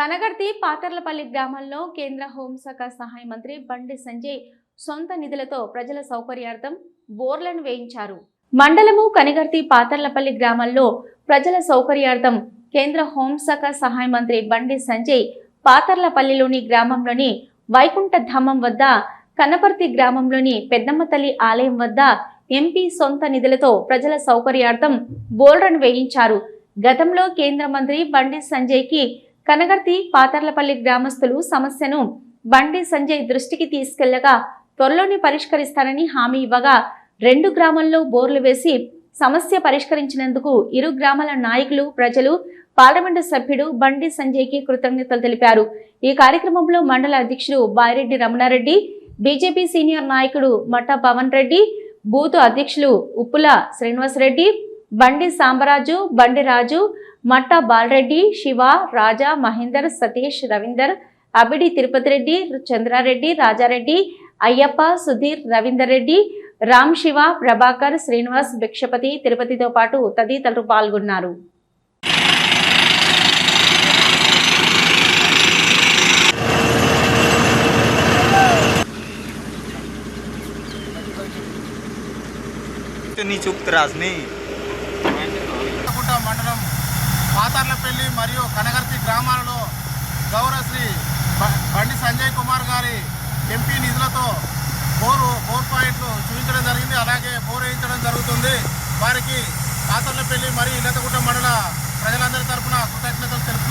Kanagarthi Patharlapalli గ్రామంలో కేంద్ర హోంశాఖ సహాయ మంత్రి బండి సంజయ్ సొంత నిధులతో ప్రజల సౌకర్యార్థం బోర్లను వేయించారు. మండలము కనగర్తి పాతర్లపల్లి గ్రామంలో ప్రజల సౌకర్యార్థం కేంద్ర హోంశాఖ సహాయ మంత్రి బండి సంజయ్ పాతర్లపల్లిలోని గ్రామంలోని వైకుంఠ ధామం వద్ద కనపర్తి గ్రామంలోని పెద్దమ్మ తల్లి ఆలయం వద్ద ఎంపీ సొంత నిధులతో ప్రజల సౌకర్యార్థం బోర్లను వేయించారు. గతంలో కేంద్ర మంత్రి బండి సంజయ్కి కనగర్తి పాతర్లపల్లి గ్రామస్తులు సమస్యను బండి సంజయ్ దృష్టికి తీసుకెళ్ళగా త్వరలోనే పరిష్కరిస్తారని హామీ ఇవ్వగా రెండు గ్రామాల్లో బోర్లు వేసి సమస్య పరిష్కరించినందుకు ఇరు గ్రామాల నాయకులు ప్రజలు పార్లమెంటు సభ్యుడు బండి సంజయ్కి కృతజ్ఞతలు తెలిపారు. ఈ కార్యక్రమంలో మండల అధ్యక్షుడు బాయిరెడ్డి రమణారెడ్డి బీజేపీ సీనియర్ నాయకుడు మఠ పవన్ రెడ్డి బూత్ అధ్యక్షులు ఉప్పుల శ్రీనివాసరెడ్డి బండి సాంబరాజు బండి రాజు మట్ట బాలరెడ్డి శివ రాజా మహేందర్ సతీష్ రవీందర్ అబిడి తిరుపతి రెడ్డి చంద్రారెడ్డి రాజారెడ్డి అయ్యప్ప సుధీర్ రవీందర్ రెడ్డి రామ్ శివ ప్రభాకర్ శ్రీనివాస్ భిక్షపతి తిరుపతితో పాటు తదితరులు పాల్గొన్నారు. నీ చూపు రాజుని గుట్ట మండలం పాతర్లపల్లి మరియు కనగర్తి గ్రామాలలో గౌరవశ్రీ బండి సంజయ్ కుమార్ గారి ఎంపీ నిధులతో బోరు బోర్ పాయింట్లు చూపించడం జరిగింది. అలాగే బోర్ వేయించడం జరుగుతుంది. వారికి పాతర్లపల్లి మరియు ఇల్లతగుట్ట మండల ప్రజలందరి తరపున కృతజ్ఞతలు తెలుపు